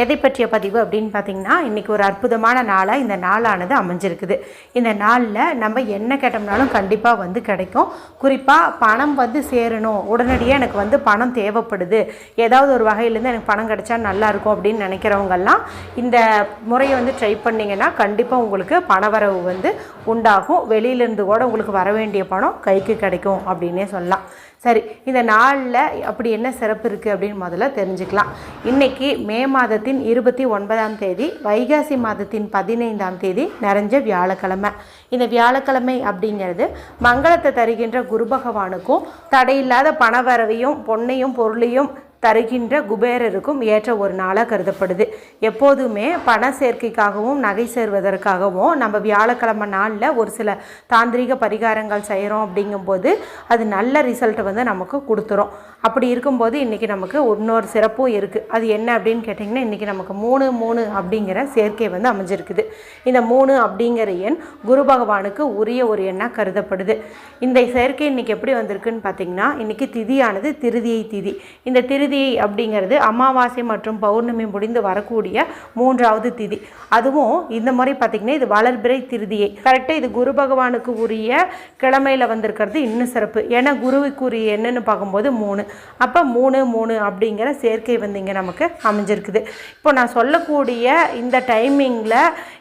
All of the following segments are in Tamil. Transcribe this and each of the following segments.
எதை பற்றிய பதிவு அப்படின்னு பார்த்தீங்கன்னா இன்றைக்கி ஒரு அற்புதமான நாளாக இந்த நாளானது அமைஞ்சிருக்குது. இந்த நாளில் நம்ம என்ன கேட்டோம்னாலும் கண்டிப்பாக வந்து கிடைக்கும். குறிப்பாக பணம் வந்து சேரணும். உடனடியாக எனக்கு வந்து பணம் தேவைப்படுது. ஏதாவது ஒரு வகையிலேருந்து எனக்கு பணம் கிடைச்சா நல்லாயிருக்கும் அப்படின்னு நினைக்கிறவங்கெல்லாம் இந்த முறையை வந்து ட்ரை பண்ணிங்கன்னா கண்டிப்பாக உங்களுக்கு பணவரவு வந்து உண்டாகும். வெளியிலேருந்து கூட உங்களுக்கு வர வேண்டிய பணம் கைக்கு கிடைக்கும் அப்படின்னே சொல்லலாம். சரி இந்த நாளில் அப்படி என்ன சிறப்பு இருக்குது அப்படின்னு முதல்ல தெரிஞ்சுக்கலாம். இன்றைக்கி மே மாதத்தின் இருபத்தி ஒன்பதாம் தேதி வைகாசி மாதத்தின் பதினைந்தாம் தேதி நிறைஞ்ச வியாழக்கிழமை. இந்த வியாழக்கிழமை அப்படிங்கிறது மங்களத்தை தருகின்ற குரு பகவானுக்கும் தடையில்லாத பணவரவையும் பொன்னையும் பொருளையும் தருகின்ற குபேரருக்கும் ஏற்ற ஒரு நாளாக கருதப்படுது. எப்போதுமே பண சேர்க்கைக்காகவும் நகை சேர்வதற்காகவும் நம்ம வியாழக்கிழமை நாளில் ஒரு சில தாந்திரிக பரிகாரங்கள் செய்கிறோம் அப்படிங்கும்போது அது நல்ல ரிசல்ட்டை வந்து நமக்கு கொடுத்துரும். அப்படி இருக்கும்போது இன்றைக்கி நமக்கு இன்னொரு சிறப்பும் இருக்குது அது என்ன அப்படின்னு கேட்டிங்கன்னா இன்றைக்கி நமக்கு மூணு மூணு அப்படிங்கிற சேர்க்கை வந்து அமைஞ்சிருக்குது. இந்த மூணு அப்படிங்கிற எண் குரு பகவானுக்கு உரிய ஒரு எண்ணாக கருதப்படுது. இந்த சேர்க்கை இன்றைக்கி எப்படி வந்திருக்குன்னு பார்த்தீங்கன்னா இன்றைக்கி திதியானது திருதியை திதி. இந்த திருதி அப்படிங்கிறது அமாவாசை மற்றும் பௌர்ணமி முடிந்து வரக்கூடிய மூன்றாவது திதி. அதுவும் இந்த முறை பார்த்திங்கன்னா இது வளர்பிறை திருதியை. கரெக்டாக இது குரு பகவானுக்கு உரிய கிழமையில் வந்திருக்கிறது இன்னும் சிறப்பு. ஏன்னா குருவுக்குரிய என்னன்னு பார்க்கும்போது மூணு. அப்போ மூணு மூணு அப்படிங்கிற சேர்க்கை வந்து இங்கே நமக்கு அமைஞ்சிருக்குது. இப்போ நான் சொல்லக்கூடிய இந்த டைமிங்கில்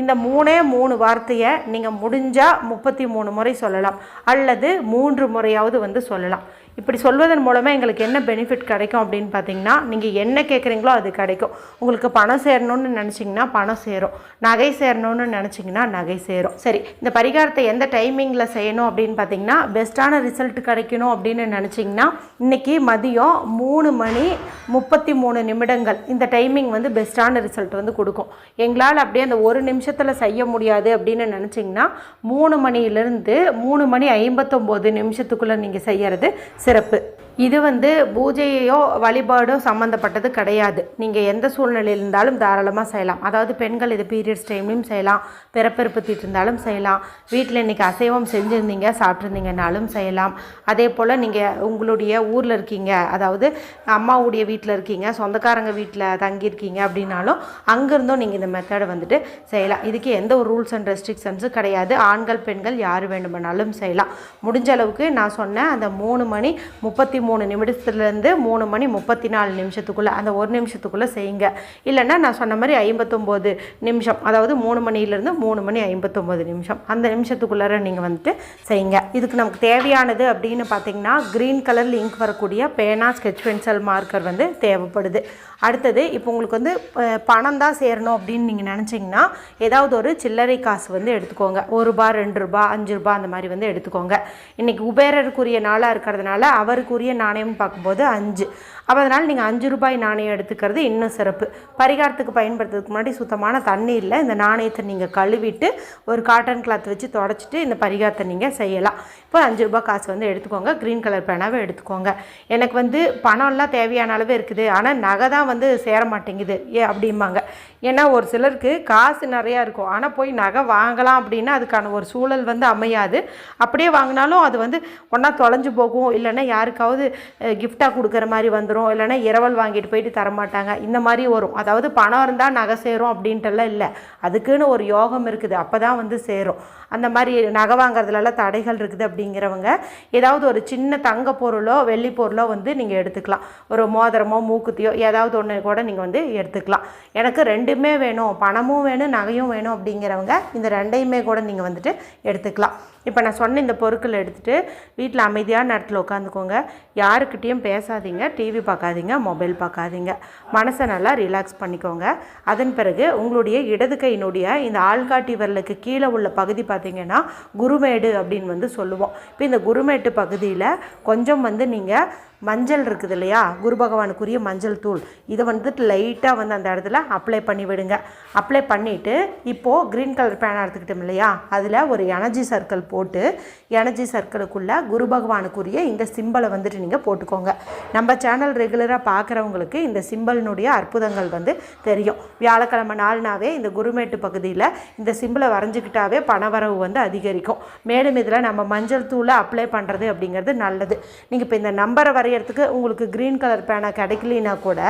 இந்த மூணே மூணு வார்த்தையை நீங்கள் முடிஞ்சால் முப்பத்தி மூணு முறை சொல்லலாம். அல்லது மூன்று முறையாவது வந்து சொல்லலாம். இப்படி சொல்வதன் மூலமாக எங்களுக்கு என்ன பெனிஃபிட் கிடைக்கும் அப்படின்னு பார்த்தீங்கன்னா நீங்கள் என்ன கேட்குறீங்களோ அது கிடைக்கும். உங்களுக்கு பணம் சேரணும்னு நினச்சிங்கன்னா பணம் சேரும். நகை சேரணும்னு நினச்சிங்கன்னா நகை சேரும். சரி இந்த பரிகாரத்தை எந்த டைமிங்கில் செய்யணும் அப்படின்னு பார்த்தீங்கன்னா பெஸ்ட்டான ரிசல்ட் கிடைக்கணும் அப்படின்னு நினச்சிங்கன்னா இன்றைக்கி மதியம் மூணு மணி முப்பத்தி மூணு நிமிடங்கள் இந்த டைமிங் வந்து பெஸ்ட்டான ரிசல்ட் வந்து கொடுக்கும். எங்களால் அப்படியே அந்த ஒரு நிமிஷத்தில் செய்ய முடியாது அப்படின்னு நினச்சிங்கன்னா மூணு மணியிலிருந்து மூணு மணி ஐம்பத்தொம்போது நிமிஷத்துக்குள்ளே நீங்கள் செய்கிறது சிறப்பு. இது வந்து பூஜையோ வழிபாடோ சம்மந்தப்பட்டது கிடையாது. நீங்கள் எந்த சூழ்நிலையில் இருந்தாலும் தாராளமாக செய்யலாம். அதாவது பெண்கள் இது பீரியட்ஸ் டைம்லையும் செய்யலாம். பிறப்பிறப்பு தீட்டு இருந்தாலும் செய்யலாம். வீட்டில் இன்றைக்கி அசைவம் செஞ்சுருந்தீங்க சாப்பிட்ருந்தீங்கனாலும் செய்யலாம். அதே போல் நீங்கள் உங்களுடைய ஊரில் இருக்கீங்க அதாவது அம்மாவுடைய வீட்டில் இருக்கீங்க சொந்தக்காரங்க வீட்டில் தங்கியிருக்கீங்க அப்படின்னாலும் அங்கேருந்தும் நீங்கள் இந்த மெத்தடை வந்துட்டு செய்யலாம். இதுக்கு எந்த ஒரு ரூல்ஸ் அண்ட் ரெஸ்ட்ரிக்ஷன்ஸும் கிடையாது. ஆண்கள் பெண்கள் யார் வேண்டுமானாலும் செய்யலாம். முடிஞ்ச அளவுக்கு நான் சொன்ன அந்த மூணு மணி முப்பத்தி மூணு நிமிடத்துலேருந்து மூணு மணி முப்பத்தி நாலு நிமிஷத்துக்குள்ளே அந்த ஒரு நிமிஷத்துக்குள்ளே செய்யுங்க. இல்லைன்னா நான் சொன்ன மாதிரி ஐம்பத்தொம்போது நிமிஷம் அதாவது மூணு மணிலேருந்து மூணு மணி ஐம்பத்தொம்போது நிமிஷம் அந்த நிமிஷத்துக்குள்ளார நீங்கள் வந்துட்டு செய்யுங்க. இதுக்கு நமக்கு தேவையானது அப்படின்னு பார்த்தீங்கன்னா க்ரீன் கலரில் இங்க் வரக்கூடிய பேனா ஸ்கெட்ச் பென்சில் மார்க்கர் வந்து தேவைப்படுது. அடுத்தது இப்போ உங்களுக்கு வந்து பணம் தான் சேரணும் அப்படின்னு நீங்கள் நினச்சிங்கன்னா ஏதாவது ஒரு சில்லறை காசு வந்து எடுத்துக்கோங்க. ஒரு ரூபா ரெண்டு ரூபா அஞ்சு ரூபா அந்த மாதிரி வந்து எடுத்துக்கோங்க. இன்றைக்கி உபேரருக்குரிய நாளாக இருக்கிறதுனால அவருக்குரிய நாணயம்னு பார்க்கும்போது அஞ்சு. அப்போ அதனால் நீங்கள் அஞ்சு ரூபாய் நாணயம் எடுத்துக்கிறது இன்னும் சிறப்பு. பரிகாரத்துக்கு பயன்படுத்துறதுக்கு முன்னாடி சுத்தமான தண்ணீரில் இந்த நாணயத்தை நீங்கள் கழுவிட்டு ஒரு காட்டன் கிளாத் வச்சு தொடச்சிட்டு இந்த பரிகாரத்தை நீங்கள் செய்யலாம். இப்போ அஞ்சு ரூபாய் காசு வந்து எடுத்துக்கோங்க. க்ரீன் கலர் பேனாவை எடுத்துக்கோங்க. எனக்கு வந்து பணம்லாம் தேவையான அளவு இருக்குது. ஆனால் நகை தான் வந்து சேர மாட்டேங்குது. ஏ அப்படிம்பாங்க. ஏன்னா ஒரு சிலருக்கு காசு நிறையா இருக்கும். ஆனால் போய் நகை வாங்கலாம் அப்படின்னா அதுக்கான ஒரு சூழல் வந்து அமையாது. அப்படியே வாங்கினாலும் அது வந்து ஒன்றா தொலைஞ்சு போகும். இல்லைன்னா யாருக்காவது கிஃப்டாக கொடுக்குற மாதிரி வந்துடும் இல்லைன்னா இரவல் வாங்கிட்டு போயிட்டு தரமாட்டாங்க. இந்த மாதிரி வரும். அதாவது பணம் இருந்தால் நகை சேரும் அப்படின்ட்டுலாம் இல்லை. அதுக்குன்னு ஒரு யோகம் இருக்குது. அப்போ தான் வந்து சேரும். அந்த மாதிரி நகை வாங்குறதுலலாம் தடைகள் இருக்குது அப்படிங்கிறவங்க ஏதாவது ஒரு சின்ன தங்க பொருளோ வெள்ளி பொருளோ வந்து நீங்கள் எடுத்துக்கலாம். ஒரு மோதிரமோ மூக்குத்தியோ ஏதாவது ஒன்று கூட நீங்கள் வந்து எடுத்துக்கலாம். எனக்கு ரெண்டுமே வேணும். பணமும் வேணும் நகையும் வேணும் அப்படிங்கிறவங்க இந்த ரெண்டையுமே கூட நீங்கள் வந்துட்டு எடுத்துக்கலாம். இப்போ நான் சொன்ன இந்த பொருட்கள் எடுத்துகிட்டு வீட்டில் அமைதியான நேரத்தில் உட்காந்துக்கோங்க. யாருக்கிட்டேயும் பேசாதீங்க. டிவி பார்க்காதீங்க. மொபைல் பார்க்காதீங்க. மனசை நல்லா ரிலாக்ஸ் பண்ணிக்கோங்க. அதன் பிறகு உங்களுடைய இடது கையினுடைய இந்த ஆள்காட்டி விரலுக்கு கீழே உள்ள பகுதி பார்த்தீங்கன்னா குருமேடு அப்படின்னு வந்து சொல்லுவோம். இப்போ இந்த குருமேட்டு பகுதியில் கொஞ்சம் வந்து நீங்கள் மஞ்சள் இருக்குது இல்லையா? குரு பகவானுக்குரிய மஞ்சள் தூள். இதை வந்துட்டு லைட்டாக வந்து அந்த இடத்துல அப்ளை பண்ணி விடுங்க. அப்ளை பண்ணிவிட்டு இப்போது க்ரீன் கலர் பேனா எடுத்துக்கிட்டோம் இல்லையா? அதில் ஒரு எனர்ஜி சர்க்கிள் போட்டு எனர்ஜி சர்க்கிளுக்குள்ளே குரு பகவானுக்குரிய இந்த சிம்பிளை வந்துட்டு நீங்கள் போட்டுக்கோங்க. நம்ம சேனல் ரெகுலராக பார்க்குறவங்களுக்கு இந்த சிம்பிளினுடைய அற்புதங்கள் வந்து தெரியும். வியாழக்கிழமை நாள்னாவே இந்த குருமேட்டு பகுதியில் இந்த சிம்பிளை வரைஞ்சிக்கிட்டாவே பணவரவு வந்து அதிகரிக்கும். மேலும் இதில் நம்ம மஞ்சள் தூளை அப்ளை பண்ணுறது அப்படிங்கிறது நல்லது. நீங்கள் இப்போ இந்த நம்பரை வரைகிறதுக்கு உங்களுக்கு க்ரீன் கலர் பேனா கிடைக்கலனா கூட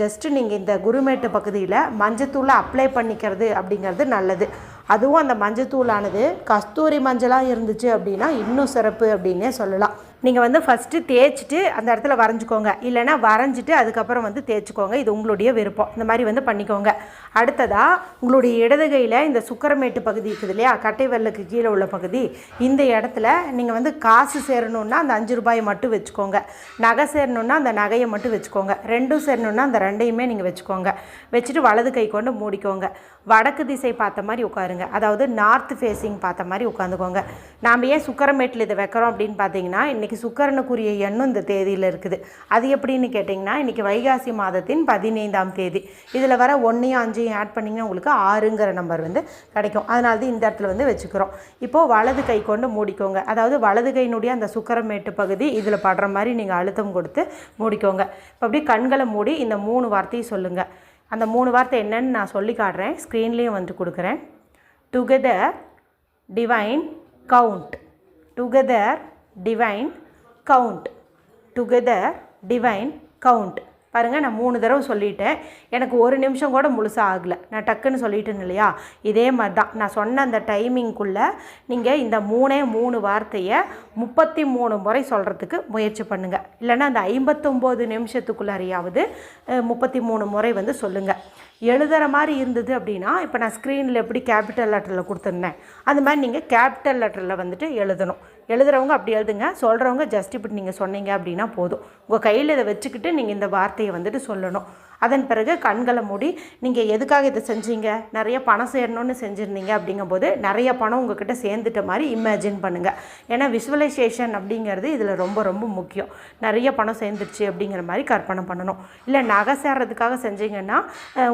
ஜஸ்ட்டு நீங்கள் இந்த குருமேட்டு பகுதியில் மஞ்சத்தூளை அப்ளை பண்ணிக்கிறது அப்படிங்கிறது நல்லது. அதுவும் அந்த மஞ்சத்தூளானது. கஸ்தூரி மஞ்சளாக இருந்துச்சு அப்படின்னா இன்னும் சிறப்பு அப்படின்னே சொல்லலாம். நீங்கள் வந்து ஃபஸ்ட்டு தேய்ச்சிட்டு அந்த இடத்துல வரைஞ்சிக்கோங்க. இல்லைன்னா வரைஞ்சிட்டு அதுக்கப்புறம் வந்து தேய்ச்சிக்கோங்க. இது உங்களுடைய விருப்பம். இந்த மாதிரி வந்து பண்ணிக்கோங்க. அடுத்ததாக உங்களுடைய இடதுகையில் இந்த சுக்கரமேட்டு பகுதி இருக்குது இல்லையா? கட்டை வெள்ளுக்கு கீழே உள்ள பகுதி. இந்த இடத்துல நீங்கள் வந்து காசு சேரணுன்னா அந்த அஞ்சு ரூபாயை மட்டும் வச்சுக்கோங்க. நகை சேரணுன்னா அந்த நகையை மட்டும் வச்சுக்கோங்க. ரெண்டும் சேரணுன்னா அந்த ரெண்டையுமே நீங்கள் வச்சுக்கோங்க. வச்சுட்டு வலது கை கொண்டு மூடிக்கோங்க. வடக்கு திசை பார்த்த மாதிரி உட்காருங்க. அதாவது நார்த் ஃபேஸிங் பார்த்த மாதிரி உட்காந்துக்கோங்க. நாம் ஏன் சுக்கரமேட்டில் இதை வைக்கிறோம் அப்படின்னு பார்த்தீங்கன்னா இன்றைக்கி சுக்கரனுக்குரிய எண்ணும் இந்த தேதியில் இருக்குது. அது எப்படின்னு கேட்டிங்கன்னா இன்றைக்கி வைகாசி மாதத்தின் பதினைந்தாம் தேதி. இதில் வர ஒன்றையும் அஞ்சையும் ஆட் பண்ணிங்கன்னா உங்களுக்கு ஆறுங்கிற நம்பர் வந்து கிடைக்கும். அதனால தான் இந்த இடத்துல வந்து வச்சுக்கிறோம். இப்போது வலது கை கொண்டு மூடிக்கோங்க. அதாவது வலது கையினுடைய அந்த சுக்கரமேட்டு பகுதி இதில் படுற மாதிரி நீங்கள் அழுத்தம் கொடுத்து மூடிக்கோங்க. இப்போ அப்படியே கண்களை மூடி இந்த மூணு வார்த்தையும் சொல்லுங்கள் அந்த மூணு வார்த்தை என்னன்னு நான் சொல்லி காட்டுறேன். ஸ்க்ரீன்லேயும் வந்து கொடுக்குறேன். Together divine count together divine count together divine count பாருங்கள் நான் மூணு தடவை சொல்லிட்டேன். எனக்கு ஒரு நிமிஷம் கூட முழுசாக ஆகலை. நான் டக்குன்னு சொல்லிட்டேன் இல்லையா? இதே மாதிரி தான் நான் சொன்ன அந்த டைமிங்குள்ளே நீங்கள் இந்த மூணே மூணு வார்த்தையை முப்பத்தி மூணு முறை சொல்கிறதுக்கு முயற்சி பண்ணுங்கள் இல்லைன்னா அந்த ஐம்பத்தொம்போது நிமிஷத்துக்குள்ளாரையாவது முப்பத்தி மூணு முறை வந்து சொல்லுங்கள் எழுதுகிற மாதிரி இருந்தது அப்படின்னா இப்போ நான் ஸ்க்ரீனில் எப்படி கேபிட்டல் லெட்டரில் கொடுத்துருந்தேன் அந்த மாதிரி நீங்கள் கேபிட்டல் லெட்டரில் வந்துட்டு எழுதணும். எழுதுகிறவங்க அப்படி எழுதுங்க சொல்கிறவங்க ஜஸ்ட் இப்படி நீங்கள் சொன்னீங்க அப்படின்னா போதும். உங்கள் கையில் இதை வச்சுக்கிட்டு நீங்கள் இந்த வார்த்தையை வந்துட்டு சொல்லணும். அதன் பிறகு கண்களை மூடி நீங்கள் எதுக்காக இதை செஞ்சீங்க? நிறைய பணம் சேரணும்னு செஞ்சுருந்தீங்க. அப்படிங்கும்போது நிறைய பணம் உங்ககிட்ட சேர்ந்துட்ட மாதிரி இமேஜின் பண்ணுங்கள் ஏன்னா விஷுவலைசேஷன் அப்படிங்கிறது இதில் ரொம்ப ரொம்ப முக்கியம். நிறைய பணம் சேர்ந்துருச்சு அப்படிங்கிற மாதிரி கற்பனை பண்ணணும். இல்லை நகை சேர்றதுக்காக செஞ்சீங்கன்னா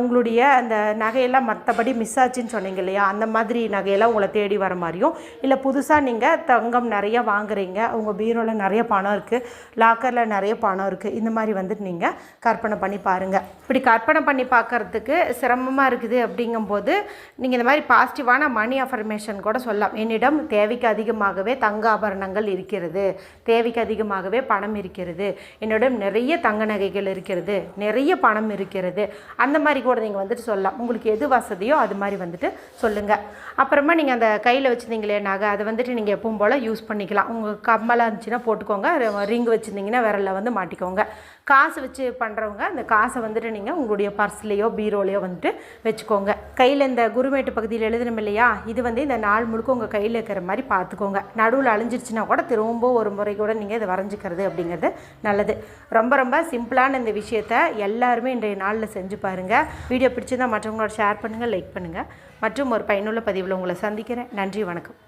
உங்களுடைய அந்த நகையெல்லாம் மற்றபடி மிஸ் ஆச்சுன்னு சொன்னீங்க இல்லையா? அந்த மாதிரி நகையெல்லாம் உங்களை தேடி வர மாதிரியும் இல்லை புதுசாக நீங்கள் தங்கம் நிறைய வாங்குறீங்க உங்கள் பீரோவில் நிறைய பணம் இருக்குது லாக்கரில் நிறைய பணம் இருக்குது இந்த மாதிரி வந்துட்டு நீங்கள் கற்பனை பண்ணி பாருங்கள் இப்படி கற்பனை பண்ணி பார்க்கறதுக்கு சிரமமாக இருக்குது அப்படிங்கும்போது நீங்கள் இந்த மாதிரி பாசிட்டிவான மணி அஃபர்மேஷன் கூட சொல்லலாம். என்னிடம் தேவைக்கு அதிகமாகவே தங்க ஆபரணங்கள் இருக்கிறது. தேவைக்கு அதிகமாகவே பணம் இருக்கிறது. என்னிடம் நிறைய தங்க நகைகள் இருக்கிறது. நிறைய பணம் இருக்கிறது. அந்த மாதிரி கூட நீங்கள் வந்துட்டு சொல்லலாம். உங்களுக்கு எது வசதியோ அது மாதிரி வந்துட்டு சொல்லுங்கள் அப்புறமா நீங்கள் அந்த கையில் வச்சுருந்தீங்களே நகை அதை வந்துட்டு நீங்கள் எப்பவும் போல் யூஸ் பண்ணிக்கலாம். உங்கள் கம்மலாக இருந்துச்சுன்னா போட்டுக்கோங்க. ரிங் வச்சுருந்தீங்கன்னா விரலில் வந்து மாட்டிக்கோங்க. காசு வச்சு பண்ணுறவங்க அந்த காசை வந்துட்டு நீங்கள் உங்களுடைய பர்ஸ்லேயோ பீரோலையோ வந்துட்டு வச்சுக்கோங்க. கையில் இந்த குருமேட்டு பகுதியில் எழுதணும் இல்லையா? இது வந்து இந்த நாள் முழுக்க உங்கள் கையில் இருக்கிற மாதிரி பார்த்துக்கோங்க. நடுவில் அழிஞ்சிருச்சுன்னா கூட திரும்ப ஒரு முறை கூட நீங்கள் இதை வரைஞ்சிக்கிறது அப்படிங்கிறது நல்லது. ரொம்ப ரொம்ப சிம்பிளான இந்த விஷயத்த எல்லாருமே இன்றைய நாளில் செஞ்சு பாருங்கள் வீடியோ பிடிச்சிருந்தால் மற்றவங்களோட ஷேர் பண்ணுங்கள் லைக் பண்ணுங்கள் மற்றும் ஒரு பயனுள்ள பதிவில் உங்களை சந்திக்கிறேன். நன்றி வணக்கம்.